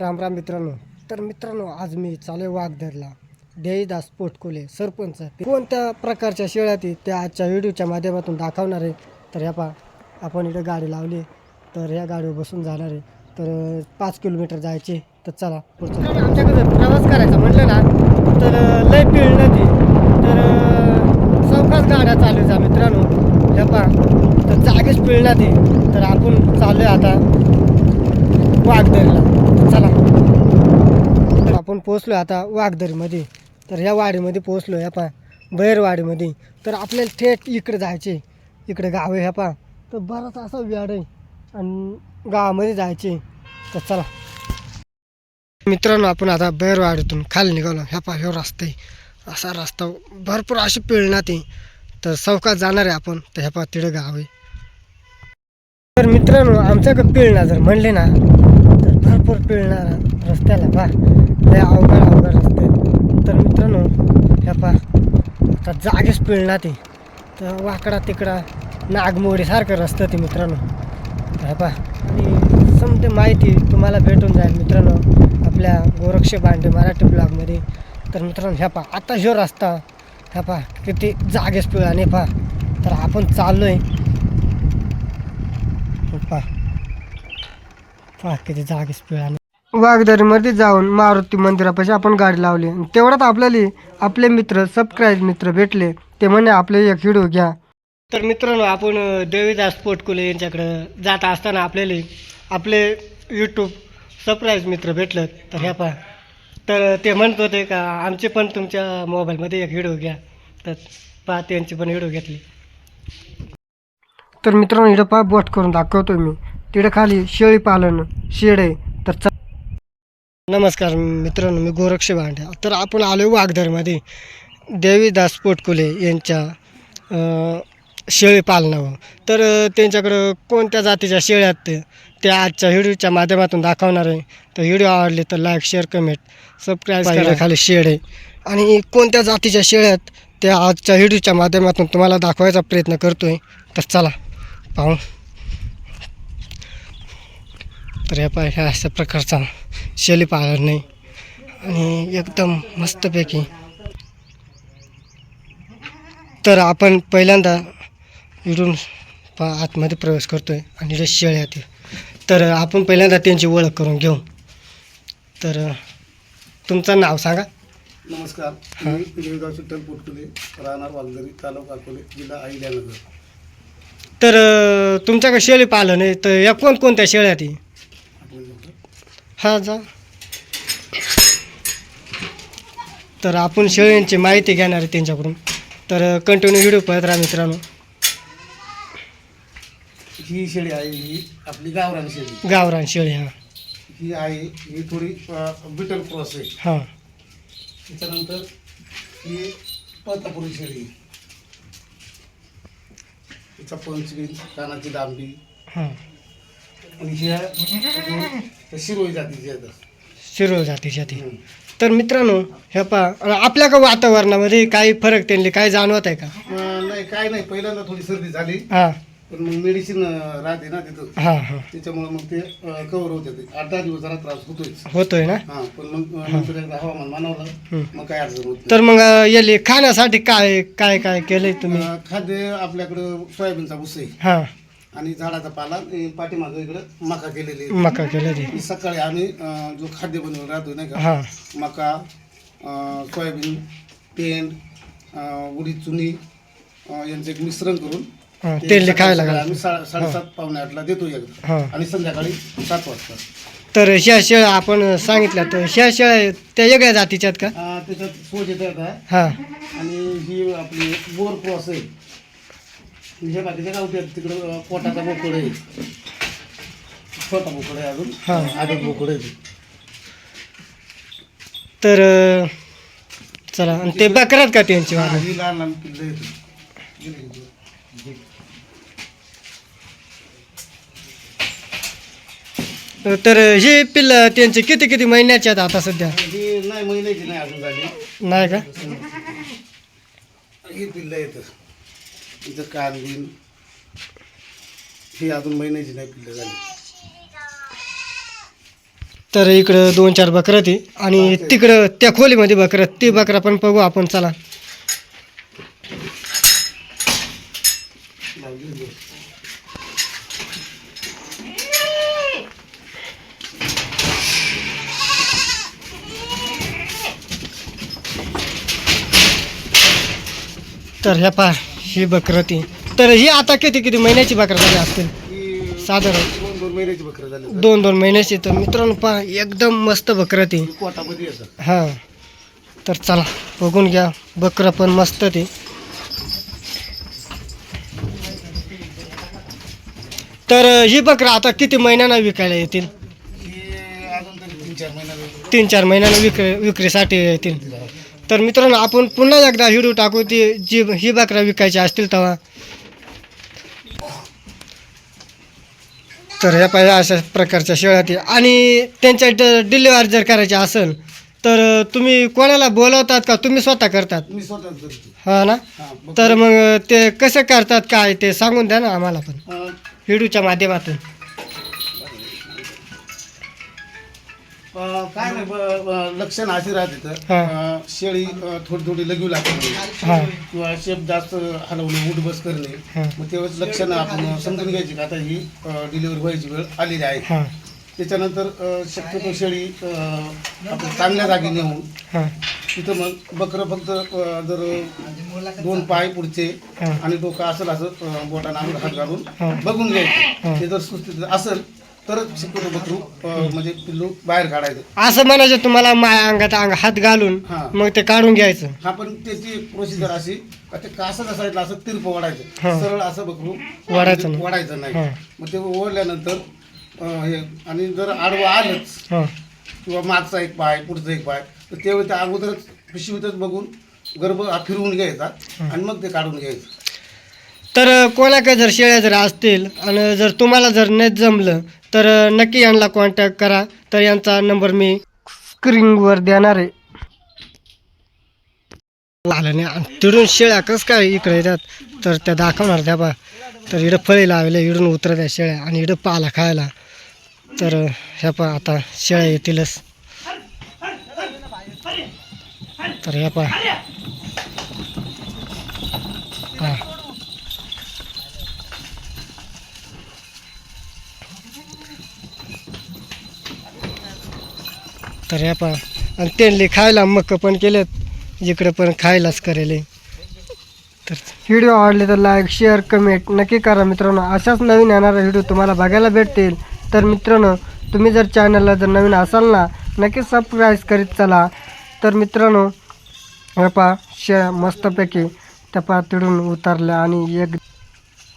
राम राम मित्रांनो. तर मित्रांनो आज मी चाले वाघधरला. देईदास पोटकोले सरपंच. कोणत्या प्रकारच्या शेळ्या ती त्या आजच्या व्हिडिओच्या माध्यमातून दाखवणार आहे. तर ह्या पा आपण इथं गाडी लावली. तर ह्या गाडीवर बसून जाणार आहे. तर पाच किलोमीटर जायचे तर चला पुढचं. आमच्याकडे प्रवास करायचा म्हटलं ना तर लय पिळ नदी. तर अं, चौकाच गाड्या चालू जा मित्रांनो. ह्या पा तर जागेच पिळ नदी. तर आपण आहे आता वाघदरीला चला तर आपण पोचलो आता वाघदरीमध्ये. तर ह्या वाडीमध्ये पोचलो ह्या पा बैरवाडीमध्ये. तर आपल्याला थेट इकडे जायचे इकडे गाव आहे ह्या पा तर बराच असा वेळ आहे आणि गावामध्ये जायचे. तर चला. मित्रांनो आपण आता बैरवाडीतून खाली निघालो. ह्या पा ह्यो रस्ता आहे. असा रस्ता भरपूर अशी पिळण्यात आहे. तर चौकात जाणार आहे आपण. तर ह्या पा तिडं गाव आहे. तर मित्रांनो आमच्याकडे पिळणा जर म्हणले ना तर भरपूर पिळणार रस्त्याला पा लय अवघड अवघड रस्ते आहेत. तर मित्रांनो ह्या पा आता जागेच पिळणार ते. तर वाकडा तिकडा नागमोडीसारखं रस्तं ते मित्रांनो. ह्या पा आणि समते माहिती तुम्हाला भेटून जाईल मित्रांनो आपल्या गोरक्ष बांडे मराठी ब्लॉगमध्ये. तर मित्रांनो ह्या पा आता जो रस्ता ह्या पा किती जागेच पिळाने पा तर आपण चाललो आहे पा पा किती जागेच पिळाने वागदारीमध्ये जाऊन मारुती मंदिरापाशी आपण गाडी लावली. आणि तेवढ्यात आपल्याला आपले मित्र सबस्क्राईब मित्र भेटले. ते म्हणे आपले एक व्हिडिओ घ्या. तर मित्रांनो आपण देवीदास पोटकुले यांच्याकडं जात असताना आपल्याला आपले यूट्यूब सरप्राईज मित्र भेटलं. तर ह्या पहा. तर ते म्हणत होते का आमचे पण तुमच्या मोबाईलमध्ये एक व्हिडिओ घ्या. तर पहा त्यांची पण व्हिडिओ घेतली. तर मित्रांनो इकडं पहा बोट करून दाखवतो मी. तिकडे खाली शेळी पालन शेड आहे. तर नमस्कार मित्रांनो मी गोरक्ष भांडे. तर आपण आलो वाघधरमध्ये. देवीदास पोटकुले यांच्या शेळी पालनावर. तर त्यांच्याकडं कोणत्या जातीच्या शेळ्या आहेत ते त्या आजच्या व्हिडिओच्या माध्यमातून दाखवणार आहे. तर व्हिडिओ आवडले तर लाईक शेअर कमेंट सबस्क्राईब करा. खाली शेड आहे. आणि कोणत्या जातीच्या शेळ्या आहेत त्या आजच्या व्हिडिओच्या माध्यमातून तुम्हाला दाखवायचा प्रयत्न करतो आहे तर चला पाहू. तर ह्या पाय ह्या अशा प्रकारचा शेळी पालन नाही. आणि एकदम मस्तपैकी. तर आपण पहिल्यांदा इकडून पा आतमध्ये प्रवेश करतो आहे आणि इकडे शेळ्या ते तर आपण पहिल्यांदा त्यांची ओळख करून घेऊ. तर तुमचं नाव सांगा. नमस्कार. मी देवगाव सुट्टल पोटकुले राहणार वालदरी तालुका अकोले जिल्हा अहिल्यानगर. तर तुमच्याकडे शेळी पालन आहे तर या कोणकोणत्या शेळ्या ती हां जा. तर आपण शेळ्यांची माहिती घेणार आहे त्यांच्याकडून. तर कंटिन्यू व्हिडिओ पाहत राहा मित्रांनो. ही शेळी आहे ही आपली गावरान शेळी. गावरान शेळी हां. ही आहे ही थोडी बिटल क्रॉस आहे. हां. त्याच्यानंतर ही पतापुरी शेळी. तिचा पंचवी कानाची दांबी हां. शिरोई जातीची आहेत शिरोळ जातीच्या ती. तर मित्रांनो ह्या पा आपल्या का वातावरणामध्ये काही फरक त्यांनी काय जाणवत आहे का? अ, नाही काय नाही. पहिल्यांदा थोडी सर्दी झाली. हां. पण मग मेडिसिन राहते ना तिथं. हां हां. त्याच्यामुळे मग ते कव्हर होते ते आठ दहा दिवस जरा त्रास होतोच होतोय ना? हा पण मग अ, नंतर एकदा हवामान मानवलं. मग काय अडचण होत नाही. तर मग याले खाण्यासाठी काय काय काय केलंय तुम्ही? अ, खाद्य आपल्याकडं सोयाबीनचा भुस हां. आणि झाडाचा पाला आणि पाठीमागं इकडं मका केलेली आहे. मका केलं ते ही सकाळी आम्ही अ, जो खाद्य बनवून राहतो नाही का हां. मका अ, सोयाबीन पेंड अ, उडीद चुनी अ, यांचं एक मिश्रण करून हां ते तेल सकाळी- खायला सकाळी लागलं आम्ही सा- साडेसात पावणे आठला देतो एकदा. हां. आणि संध्याकाळी सात वाजता. तर ह्या शेळ्या आपण सांगितल्या तर ह्या शेळ्या त्या वेगळ्या जातीच्या आहेत का? अ, त्याच्यात सोज हां. आणि ही आपली बोर क्रॉस आहे. हे बाकीच्या गावठी आहेत तिकडं पोटाचा बोकड आहे. छोटा बोकड आहे अजून. हा. आदत बोकड आहे ते. तर अं, चला आणि ते बकऱ्यात का त्यांची ही लहान लहान पिल्लं आहेत. तर हे पिल्ल त्यांचे किती किती महिन्याचे आहेत आता सध्या? ही नाही महिन्याची नाही अजून झाली. नाही का? ही पिल्लं येतं इथं कान बिन ही अजून महिन्याची नाही पिल्लं झाली. तर इकडं दोन चार बकरं ती आणि तिकडं त्या खोलीमध्ये बकरं ती बकरा पण बघू. आपण चला. तर ह्या पा ही बकरं ती. तर ही आता किती किती महिन्याची बकरं झाली असतील? साधारण. दोन दोन महिन्याची बकरं झाली दोन दोन महिन्याची. तर मित्रांनो पहा एकदम मस्त बकरं ती. कोटामध्ये हां. तर चला बघून घ्या. बकरं पण मस्त ते. तर ही बकरं आता किती महिन्यानं विकायला येतील? ही अजून तरी तीन चार तीन चार महिन्यानं विक विक्रीसाठी येतील. तर मित्रांनो आपण पुन्हा एकदा व्हिडिओ टाकू. ती जी ही बकरा विकायची असतील तेव्हा. तर ह्या पाहिजे अशा प्रकारच्या शेळ्या ते. आणि त्यांच्या डिलिव्हर जर करायची असेल तर तुम्ही कोणाला बोलवतात का? तुम्ही स्वतः करतात? मी स्वतः करतो. हा ना? हा, तर मग ते कसं करतात काय ते सांगून द्या ना आम्हाला पण. अं, व्हिडिओच्या माध्यमातून. काय नाही ब- ब- लक्षण अशी राहते तर हा. शेळी अं, थोडी थोडी लगू लागते हां. किंवा शेप जास्त हलवणे उठ बस करणे हां. मग तेव्हाच लक्षणं आपण समजून घ्यायची का? आता ही डिलिव्हरी व्हायची वेळ आलेली आहे. हां. त्याच्यानंतर अं, शक्यतो शेळी अं, आपण चांगल्या जागी नेऊन हां. तिथं मग बकरं फक्त अं, जर दोन पाय पुढचे हां. आणि डोकं असेल असं अं, बोटानं अंग हात हा. घालून बघून घ्यायचं. ते जर सुस्थितीत असेल तर शक्यतो बकरू अं, म्हणजे पिल्लू बाहेर काढायचं असं म्हणायचं तुम्हाला माया अंगात अंग हात घालून हा. मग ते काढून घ्यायचं हा पण त्याची प्रोसिजर अशी का ते कासच असायचं असं तिरप हा. वाढायचं सरळ असं बकरू वाढायचं नाही. वाढायचं नाही हा. मग ते ओढल्यानंतर अं, हे आणि जर आडवं आलंच हां किंवा मागचा एक पाय पुढचा एक पाय तर त्यावेळी त्या अगोदरच पिशवीतच बघून गर्भ हा फिरवून घ्यायचा आणि मग ते काढून घ्यायचं तर कोणाकडे जर शेळ्या जर असतील आणि जर तुम्हाला जर नाही जमलं तर नक्की यांना कॉन्टॅक्ट करा. तर यांचा नंबर मी स्क्रीनवर देणार आहे. आलं नाही. आणि तिडून शेळ्या कसं काय इकडे येतात? तर त्या दाखवणार त्या बा. तर इकडं फळे लावले इडून उतरत आहे शेळ्या आणि इकडं पाला खायला. तर ह्या पा आता शेळ्या येतीलच. तर ह्या पा तर ह्या पा आणि त्यांनी खायला मक्क पण केलेत. जिकडं पण खायलाच करेल तर व्हिडिओ आवडले तर लाईक शेअर कमेंट नक्की करा मित्रांनो. अशाच नवीन येणारा व्हिडिओ तुम्हाला बघायला भेटतील. तर मित्रांनो तुम्ही जर चॅनलला जर नवीन असाल ना नक्की सबस्क्राईब करीत चला. तर मित्रांनो ह्या पा शे मस्तपैकी त्या पा तिडून उतरल्या आणि एक